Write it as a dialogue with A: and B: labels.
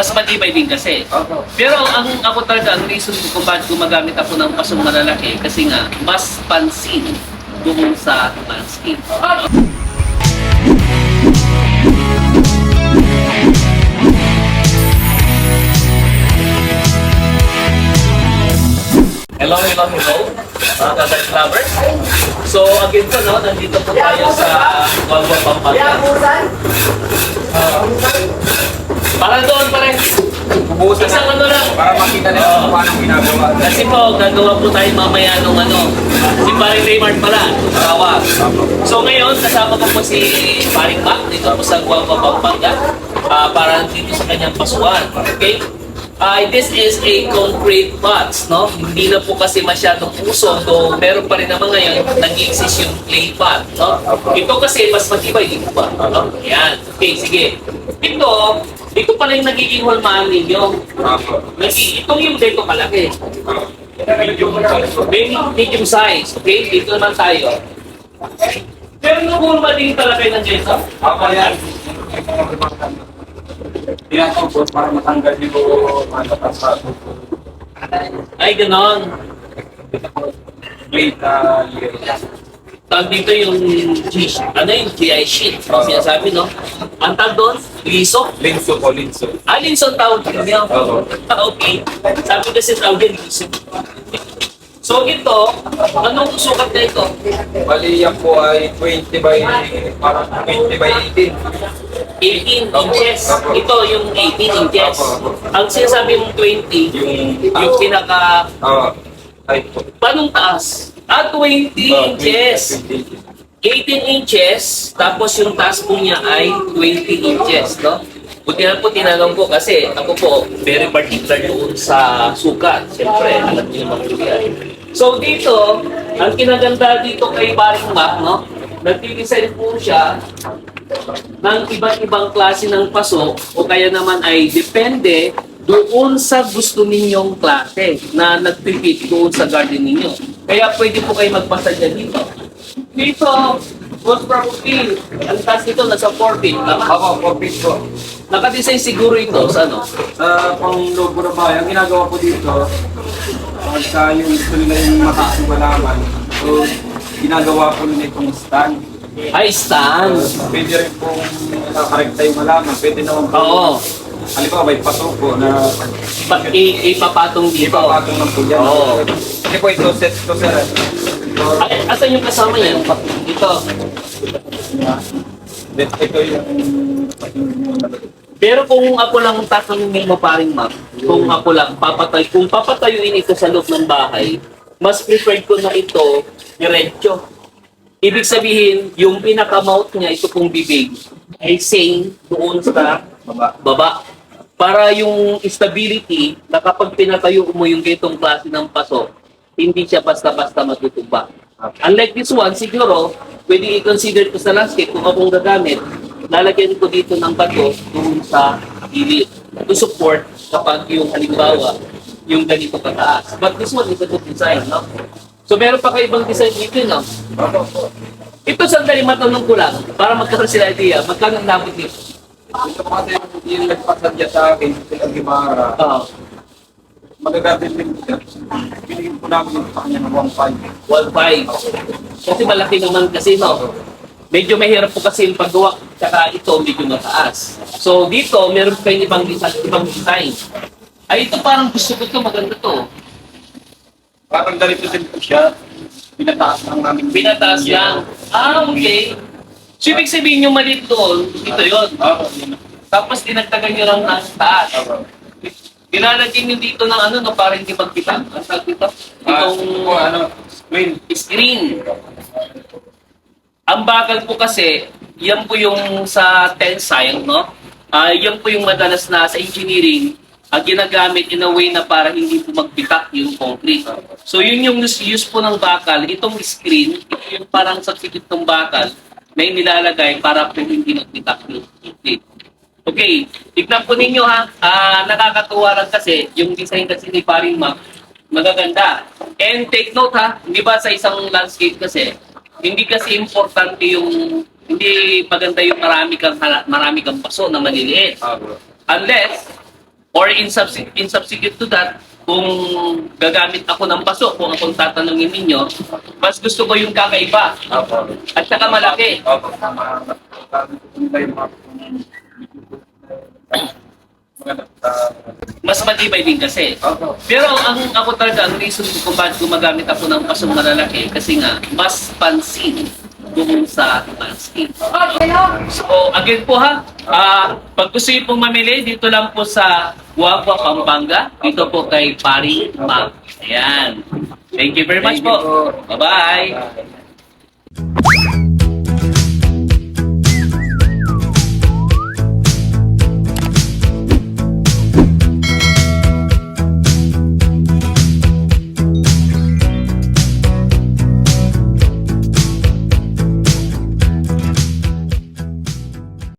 A: mas matibay din kasi.
B: Opo.
A: Pero ang ako talaga, ang reason ko kung bakit gumagamit ako ng pasong malalaki kasi nga, mas pansin doon sa landscape. Hello, hello, hello, mga kasay lovers. So again po, no, nandito po tayo sa Guagua, Pampanga. Para doon pa rin.
B: Bubuhusan
A: Isang ano lang.
B: para makita nila
A: Oo.
B: kung paano ginagawa.
A: Kasi po, gagawa po tayo mamaya nung ano, si Paring Raymart pala, tawag. So ngayon, kasama ko po si Paring Mac dito po sa Guapa, Pampanga, ah, para dito sa kanyang pasuan. Okay? Ah, this is a concrete pots, no? Hindi na po kasi masyadong puso, so meron pa rin naman ngayon nag-exist yung clay pot, no? Ito kasi mas matibay dito pa, no? Yan. Okay, sige. Ito, ito pala yung nagiging hulmaan ninyo.
B: Opo.
A: Nagi, ito yung dito kalaki.
B: Medium size.
A: Medium, size. Okay? Dito naman tayo. Pero nung hulma din talaga ng gesso.
B: Ako yan. Po para matanggal yung ano sa
A: Ay, ganon.
B: plate na layer.
A: Tawag dito yung G, ano yung GI sheet. Ang sinasabi, no? Ang tawag doon, liso.
B: Linso po, linso.
A: Ah, linso ang tawag din niya. Ah, okay. Sabi kasi tawag din, liso. So ito, anong sukat na ito?
B: Bali yan po ay 20 by, parang 20 by 18.
A: 18 inches. Ito yung 18 inches. Ang sinasabi mong 20,
B: Yung,
A: yung pinaka. Panong taas? Ah, 20
B: Ah,
A: inches.
B: 20 inches.
A: 18 inches, tapos yung taas po niya ay 20 inches, no? Buti na po tinanong ko kasi ako po very particular doon sa sukat. Siyempre, alam niyo naman po yan. So dito, ang kinaganda dito kay Paring Mac, no? Nag-design po siya ng iba't ibang klase ng paso o kaya naman ay depende doon sa gusto ninyong klase na nagpipit doon sa garden ninyo. Kaya pwede po kayo magpasadya dito. Dito, most probably, ang taas nito nasa 4 feet. Tama?
B: Ako, 4 feet po.
A: Nakadesign siguro ito sa ano?
B: Sa pang logo na bahay, ang ginagawa ko dito, pagka yung gusto nila yung malaman, so ginagawa ko nila itong stand.
A: Ay, stand.
B: Pwede rin pong nakarekta yung malaman, pwede naman po.
A: Oo.
B: Halimbawa, may paso po na
A: Pa- i- ipapatong dito.
B: ipapatong lang po yan.
A: Oo.
B: Kasi po ito, set ko sir. Ito,
A: Ay, asan yung kasama yan? Dito.
B: then ito yung
A: Pero kung ako lang tatanungin mo paring ma'am, kung ako lang papatay, kung papatayuin ito sa loob ng bahay, mas preferred ko na ito diretso. Ibig sabihin, yung pinaka-mouth niya, ito pong bibig, ay same doon sa
B: baba.
A: baba. Para yung stability, na kapag pinatayo mo yung gitong klase ng paso, hindi siya basta-basta matutuba. Unlike this one, siguro, pwede i-consider ko sa landscape kung akong gagamit, lalagyan ko dito ng bato doon sa gilid to support kapag yung halimbawa, yung ganito kataas. But this one is a good design, no? So meron pa kayo ibang design dito, no? Ito sandali matanong ko lang, para magkaroon sila idea, magkano ang labot nito?
B: Ito po kasi yung, nagpasadya sa akin, sila Gimara,
A: Ah,
B: magagamit din siya. Binigyan po namin yung sa kanya ng 1.5.
A: 1.5. Kasi malaki naman kasi, no? Medyo mahirap po kasi yung paggawa, tsaka ito medyo mataas. So dito, meron pa yung ibang design, ibang design. Ay, ito parang gusto ko to, maganda to.
B: Parang ganito din po siya. Pinataas lang namin.
A: Pinataas lang. Ah, okay. So ibig sabihin yung maliit doon, ito.
B: Opo, yun.
A: Tapos dinagdagan nyo lang ng taas.
B: Opo.
A: Dinalagyan nyo dito ng ano, no, para hindi magkita. Ang tawag dito?
B: Ah,
A: Itong
B: po, ano, screen.
A: screen. Ang bakal po kasi, yan po yung sa tensile, no? Ah, yan po yung madalas na sa engineering, ang ginagamit in a way na para hindi po magbitak yung concrete. So yun yung use, use po ng bakal. Itong screen, ito yung parang sa sikip ng bakal na inilalagay para po hindi magbitak yung concrete. Okay, tignan po ninyo ha. Ah, nakakatuwa lang kasi yung design kasi ni Paring Mac, magaganda. And take note ha, di ba sa isang landscape kasi, hindi kasi importante yung hindi maganda yung marami kang marami kang paso na maliliit. Unless Or in, subse- in subsequent to that, kung gagamit ako ng paso, kung akong tatanungin ninyo, mas gusto ko yung kakaiba
B: Opo.
A: at saka malaki.
B: Opo. Tama.
A: Mas matibay din kasi.
B: Opo.
A: Pero ang ako talaga, ang reason ko kung bakit gumagamit ako ng pasong malalaki, kasi nga, mas pansin doon sa landscape. So, again po ha, ah, pag gusto niyo pong mamili, dito lang po sa Guagua, Pampanga. Dito po kay Paring Mag. Ayan. Thank you very much
B: po.
A: Bye-bye.
B: Uh,